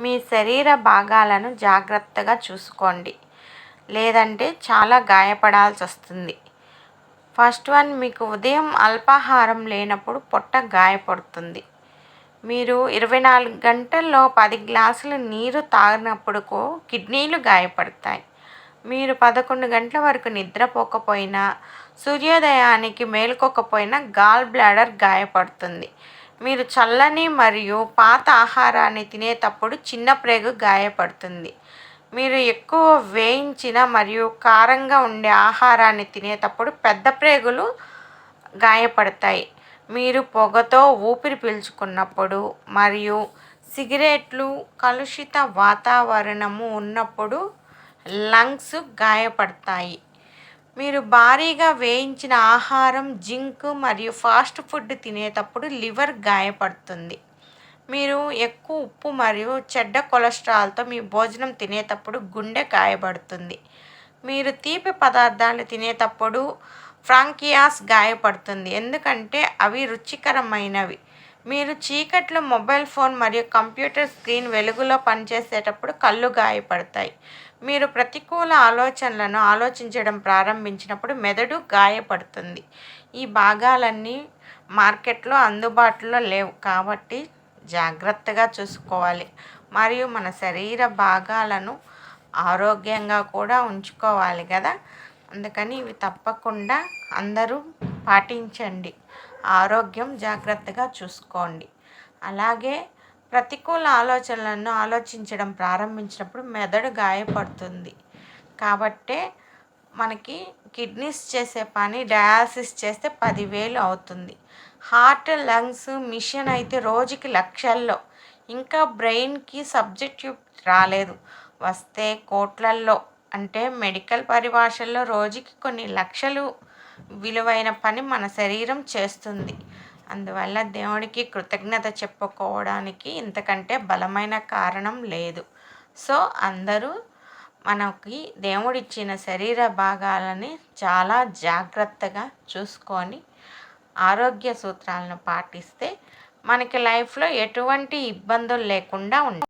మీ శరీర భాగాలను జాగ్రత్తగా చూసుకోండి. లేదంటే చాలా గాయపడాల్సి వస్తుంది. ఫస్ట్ వన్ మీకు ఉదయం అల్పాహారం లేనప్పుడు పొట్ట గాయపడుతుంది. మీరు ఇరవై నాలుగు గంటల్లో పది గ్లాసులు నీరు తాగినప్పుడు కిడ్నీలు గాయపడతాయి. మీరు పదకొండు గంటల వరకు నిద్రపోకపోయినా సూర్యోదయానికి మేలుకోకపోయినా గాల్ బ్లాడర్ గాయపడుతుంది. మీరు చల్లని మరియు పాత ఆహారాన్ని తినేటప్పుడు చిన్న ప్రేగు గాయపడుతుంది. మీరు ఎక్కువ వేయించిన మరియు కారంగా ఉండే ఆహారాన్ని తినేటప్పుడు పెద్ద ప్రేగులు గాయపడతాయి. మీరు పొగతో ఊపిరి పీల్చుకున్నప్పుడు మరియు సిగరెట్లు కలుషిత వాతావరణము ఉన్నప్పుడు లంగ్స్ గాయపడతాయి. మీరు భారీగా వేయించిన ఆహారం జింక్ మరియు ఫాస్ట్ ఫుడ్ తినేటప్పుడు లివర్ గాయపడుతుంది. మీరు ఎక్కువ ఉప్పు మరియు చెడ్డ కొలెస్ట్రాల్తో మీ భోజనం తినేటప్పుడు గుండె గాయపడుతుంది. మీరు తీపి పదార్థాలు తినేటప్పుడు ఫ్రాంకియాస్ గాయపడుతుంది. ఎందుకంటే అవి రుచికరమైనవి. మీరు చీకట్లో మొబైల్ ఫోన్ మరియు కంప్యూటర్ స్క్రీన్ వెలుగులో పనిచేసేటప్పుడు కళ్ళు గాయపడతాయి. మీరు ప్రతికూల ఆలోచనలను ఆలోచించడం ప్రారంభించినప్పుడు మెదడు గాయపడుతుంది. ఈ భాగాలన్నీ మార్కెట్లో అందుబాటులో లేవు కాబట్టి జాగ్రత్తగా చూసుకోవాలి. మరియు మన శరీర భాగాలను ఆరోగ్యంగా కూడా ఉంచుకోవాలి కదా. అందుకని ఇవి తప్పకుండా అందరూ పాటించండి. ఆరోగ్యం జాగ్రత్తగా చూసుకోండి. అలాగే ప్రతికూల ఆలోచనలను ఆలోచించడం ప్రారంభించినప్పుడు మెదడు గాయపడుతుంది. కాబట్టే మనకి కిడ్నీస్ చేసే పని డయాలసిస్ చేస్తే పదివేలు అవుతుంది. హార్ట్ లంగ్స్ మిషన్ అయితే రోజుకి లక్షల్లో. ఇంకా బ్రెయిన్కి సబ్జెక్టివ్ రాలేదు. వస్తే కోట్లల్లో. అంటే మెడికల్ పరిభాషల్లో రోజుకి కొన్ని లక్షలు విలువైన పని మన శరీరం చేస్తుంది. అందువల్ల దేవుడికి కృతజ్ఞత చెప్పుకోవడానికి ఇంతకంటే బలమైన కారణం లేదు. సో అందరూ మనకి దేవుడిచ్చిన శరీర భాగాలని చాలా జాగ్రత్తగా చూసుకొని ఆరోగ్య సూత్రాలను పాటిస్తే మనకి లైఫ్లో ఎటువంటి ఇబ్బందులు లేకుండా ఉంటాయి